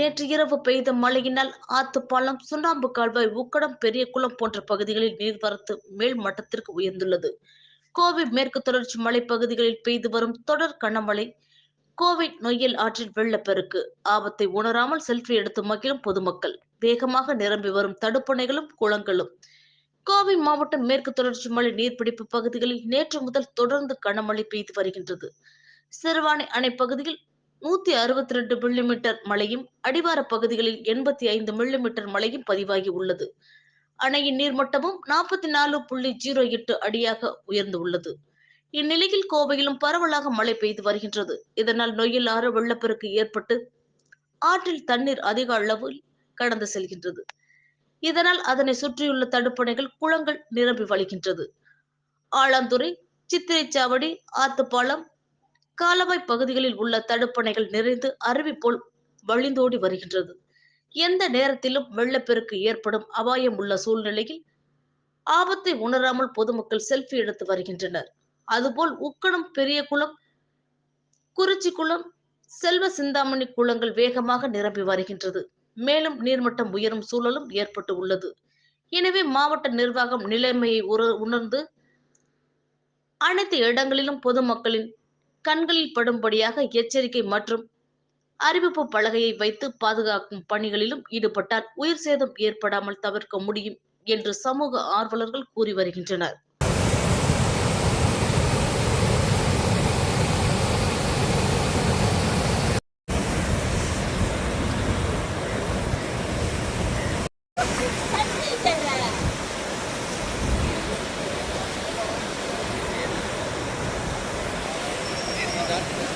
நேற்று இரவு பெய்த மழையினால் ஆத்துப்பாலம் சுண்ணாம்பு கால்வாய் உக்கடம் பெரியகுளம் போன்ற பகுதிகளில் நீர்வரத்து மேல் மட்டத்திற்கு உயர்ந்துள்ளது. கோவை மேற்கு தொடர்ச்சி மலைப்பகுதிகளில் பெய்து வரும் தொடர் கனமழை கோவிட் நொய்யல் ஆற்றில் வெள்ளப்பெருக்கு. ஆபத்தை உணராமல் செல்ஃபி எடுத்து மகிழும் பொதுமக்கள். வேகமாக நிரம்பி வரும் தடுப்பணைகளும் குளங்களும். கோவை மாவட்டம் மேற்கு தொடர்ச்சி மலை நீர்பிடிப்பு பகுதிகளில் நேற்று முதல் தொடர்ந்து கனமழை பெய்து வருகின்றது. சிறுவாணி அணை பகுதியில் நூத்தி அறுபத்தி ரெண்டு மில்லிமீட்டர் மழையும் அடிவார பகுதிகளில் எண்பத்தி ஐந்து மில்லிமீட்டர் மழையும் பதிவாகி உள்ளது. அணையின் நீர்மட்டமும் நாற்பத்தி நாலு புள்ளி ஜீரோ எட்டு அடியாக உயர்ந்து உள்ளது. இந்நிலையில் கோவையிலும் பரவலாக மழை பெய்து வருகின்றது. இதனால் நொய்யல் ஆறு வெள்ளப்பெருக்கு ஏற்பட்டு ஆற்றில் தண்ணீர் அதிக அளவில் கடந்து செல்கின்றது. இதனால் அதனை சுற்றியுள்ள தடுப்பணைகள் குளங்கள் நிரம்பி வழிகின்றது. ஆலாந்துறை சித்திரைச்சாவடி ஆத்துப்பாலம் காலவாய் பகுதிகளில் உள்ள தடுப்பணைகள் நிறைந்து அருவி போல் வழிந்தோடி வருகின்றது. எந்த நேரத்திலும் வெள்ளப்பெருக்கு ஏற்படும் அபாயம் உள்ள சூழ்நிலையில் ஆபத்தை உணராமல் பொதுமக்கள் செல்ஃபி எடுத்து வருகின்றனர். அதுபோல் குளம் குறிச்சி குளம் செல்வ சிந்தாமணி குளங்கள் வேகமாக நிரம்பி வருகின்றது. மேலும் நீர்மட்டம் உயரும் சூழலும் ஏற்பட்டு உள்ளது. எனவே மாவட்ட நிர்வாகம் நிலைமையை உணர்ந்து அனைத்து இடங்களிலும் பொதுமக்களின் கண்களில் படும்படியாக எச்சரிக்கை மற்றும் அறிவிப்பு பலகையை வைத்து பாதுகாக்கும் பணிகளிலும் ஈடுபட்டால் உயிர் சேதம் ஏற்படாமல் தவிர்க்க முடியும் என்று சமூக ஆர்வலர்கள் கூறி வருகின்றனர். Gracias.